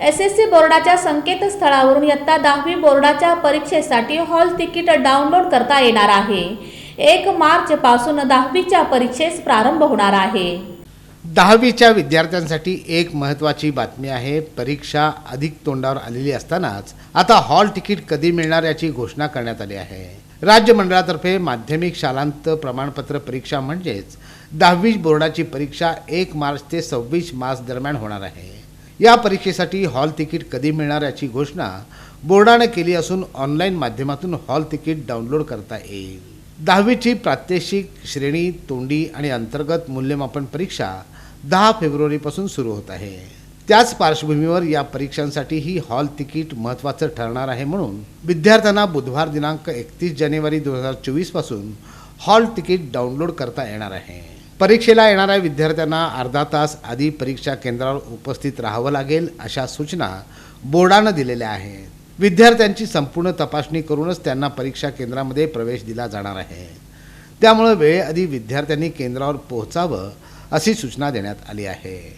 S S C बोर्डाच्या संकेतस्थळावरून इयत्ता दहावी बोर्डाच्या परीक्षेसाठी हॉल तिकीट डाउनलोड करता येणार आहे. एक मार्च पासून दहावीच्या परीक्षेस प्रारंभ होणार आहे. दहावीच्या विद्यार्थ्यांसाठी एक महत्त्वाची बातमी आहे. परीक्षा अधिक तोंडावर आलेली असतानाच आता हॉल तिकीट कधी मिळणार याची घोषणा करण्यात आली आहे. राज्य मंडळातर्फे माध्यमिक शालांत प्रमाणपत्र परीक्षा म्हणजेच दहावी बोर्डाची परीक्षा एक मार्च ते सव्वीस मार्च दरम्यान होणार आहे. या परीक्षेसाठी हॉल तिकीट कधी मिळणार याची घोषणा बोर्डानं केली असून ऑनलाईन माध्यमातून हॉल तिकीट डाउनलोड करता येईल. दहावीची प्रात्यक्षिक श्रेणी तोंडी आणि अंतर्गत मूल्यमापन परीक्षा दहा फेब्रुवारीपासून सुरू होत आहे. त्याच पार्श्वभूमीवर या परीक्षांसाठी ही हॉल तिकीट महत्त्वाचं ठरणार आहे म्हणून विद्यार्थ्यांना बुधवार दिनांक एकतीस जानेवारी दोन हजार चोवीसपासून हॉल तिकीट डाउनलोड करता येणार आहे. परीक्षेला येणाऱ्या विद्यार्थ्यांना अर्धा तास आधी परीक्षा केंद्रावर उपस्थित राहावं लागेल अशा सूचना बोर्डानं दिलेल्या आहेत. विद्यार्थ्यांची संपूर्ण तपासणी करूनच त्यांना परीक्षा केंद्रामध्ये प्रवेश दिला जाणार आहे. त्यामुळे वेळेआधी विद्यार्थ्यांनी केंद्रावर पोहोचावं अशी सूचना देण्यात आली आहे.